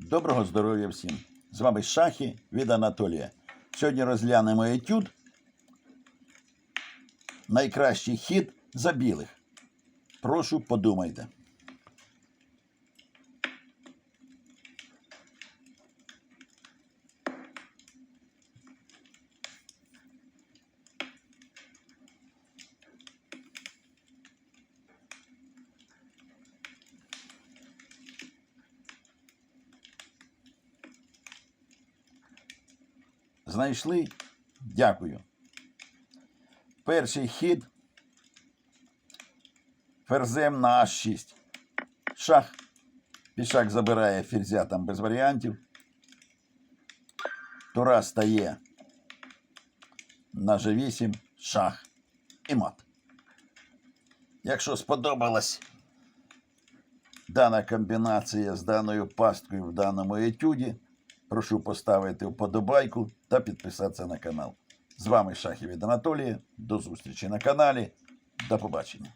Доброго здоров'я всім! З вами Шахи від Анатолія. Сьогодні розглянемо етюд. Найкращий хід за білих. Прошу, подумайте. Знайшли? Дякую. Перший хід. Ферзем на H6. Шах. Пішак забирає ферзя там без варіантів. Тура стає на G8, шах і мат. Якщо сподобалась дана комбінація з даною пасткою в даному етюді, прошу поставити вподобайку та підписатися на канал. З вами Шахів від Анатолія. До зустрічі на каналі. До побачення.